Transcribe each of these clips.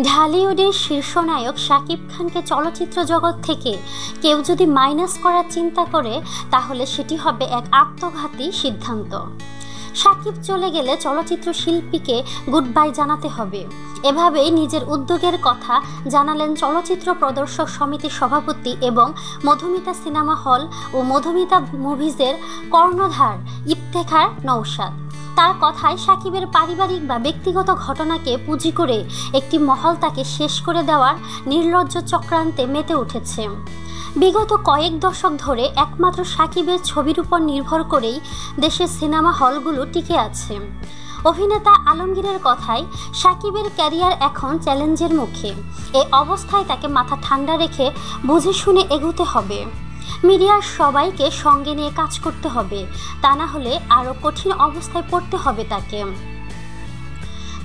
ঢালিউডের শীর্ষ নায়ক শাকিব খানকে চলচ্চিত্র জগৎ থেকে কেউ যদি মাইনাস করার চিন্তা করে, তাহলে সেটি হবে এক আত্মঘাতী সিদ্ধান্ত। সাকিব চলে গেলে চলচ্চিত্র শিল্পীকে গুড বাই জানাতে হবে। এভাবেই নিজের উদ্যোগের কথা জানালেন চলচ্চিত্র প্রদর্শক সমিতির সভাপতি এবং মধুমিতা সিনেমা হল ও মধুমিতা মুভিজের কর্ণধার ইফতেখার নৌসাদ তার কথায় সাকিবের পারিবারিক বা ব্যক্তিগত ঘটনাকে পুঁজি করে একটি মহল তাকে শেষ করে দেওয়ার নির্লজ্জ চক্রান্তে মেতে উঠেছে। বিগত কয়েক দশক ধরে একমাত্র সাকিবের ছবির উপর নির্ভর করেই দেশের সিনেমা হলগুলো টিকে আছে। অভিনেতা আলমগীরের কথায়, সাকিবের ক্যারিয়ার এখন চ্যালেঞ্জের মুখে। এ অবস্থায় তাকে মাথা ঠান্ডা রেখে বুঝে শুনে এগোতে হবে। মিডিয়ার সবাইকে সঙ্গে নিয়ে কাজ করতে হবে। তা না হলে আরও কঠিন অবস্থায় পড়তে হবে তাকে।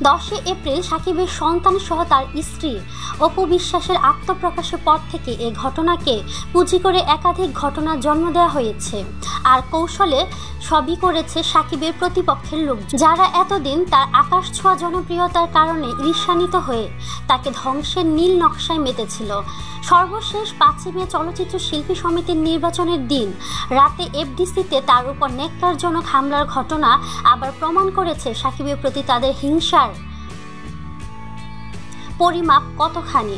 দশই এপ্রিল সাকিবের সন্তান সহ তার স্ত্রী অপু বিশ্বাসের আত্মপ্রকাশের পর থেকে এ ঘটনাকে পুঁজি করে একাধিক ঘটনা জন্ম দেওয়া হয়েছে। আর কৌশলে সবই করেছে সাকিবের প্রতিপক্ষের লোক যারা এতদিন তার আকাশ ছোঁয়া জনপ্রিয়তার কারণে ঈর্ষান্বিত হয়ে তাকে ধ্বংসের নীল নকশায় মেতেছিল। সর্বশেষ পাঁচই মে চলচ্চিত্র শিল্পী সমিতির নির্বাচনের দিন রাতে এফডিসিতে তার উপর নেককারজনক হামলার ঘটনা আবার প্রমাণ করেছে সাকিবের প্রতি তাদের হিংসার পরিমাপ কতখানি?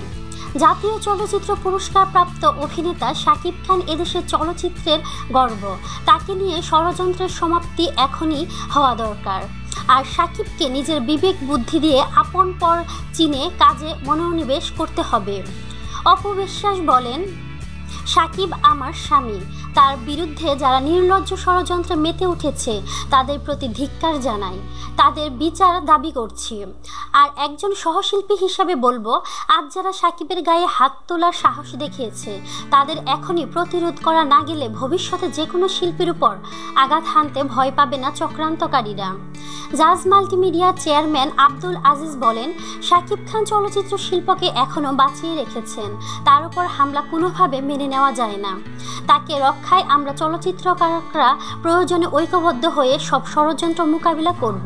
জাতীয় চলচ্চিত্র পুরস্কার প্রাপ্ত অভিনেতা শাকিব খান এদেশের চলচ্চিত্রের গর্ব। তাকে নিয়ে ষড়যন্ত্রের সমাপ্তি এখনই হওয়া দরকার। আর সাকিবকে নিজের বিবেক বুদ্ধি দিয়ে আপন পর চিনে কাজে মনোনিবেশ করতে হবে। অপবিশ্বাস বলেন সাকিব আমার স্বামী। তার বিরুদ্ধে যারা নির্লজ্জ ষড়যন্ত্রে মেতে উঠেছে, তাদের প্রতি ধিক্কার জানাই। তাদের বিচার দাবি করছি। আর একজন সহশিল্পী হিসাবে বলব, আজ যারা সাকিবের গায়ে হাত তোলার সাহস দেখিয়েছে, তাদের এখনই প্রতিরোধ করা না গেলে ভবিষ্যতে যে কোনো শিল্পীর উপর আঘাত হানতে ভয় পাবে না চক্রান্তকারীরা। জাজ মাল্টিমিডিয়া চেয়ারম্যান আব্দুল আজিজ বলেন, শাকিব খান চলচ্চিত্র শিল্পকে এখনও বাঁচিয়ে রেখেছেন। তার উপর হামলা কোনোভাবে মেনে নেওয়া যায় না। তাকে রক্ষায় আমরা চলচ্চিত্রকারকরা প্রয়োজনে ঐক্যবদ্ধ হয়ে সব ষড়যন্ত্র মোকাবিলা করব।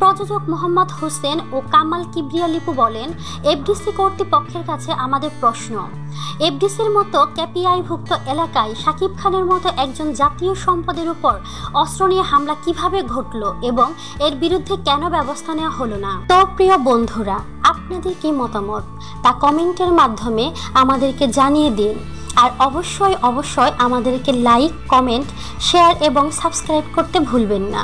প্রযোজক মোহাম্মদ হোসেন ও কামাল কিবরিয়া লিপু বলেন, এফডিসি কর্তৃপক্ষের কাছে আমাদের প্রশ্ন। এফডিসির মতো ক্যাপিআইভুক্ত এলাকায় সাকিব খানের মতো একজন জাতীয় সম্পদের উপর অস্ত্র নিয়ে হামলা কীভাবে ঘটল এবং এর বিরুদ্ধে কেন ব্যবস্থা নেওয়া হলো না? তো প্রিয় বন্ধুরা, আপনাদের কি মতামত? তা কমেন্টের মাধ্যমে আমাদেরকে জানিয়ে দিন। আর অবশ্যই অবশ্যই আমাদেরকে লাইক, কমেন্ট, শেয়ার এবং সাবস্ক্রাইব করতে ভুলবেন না।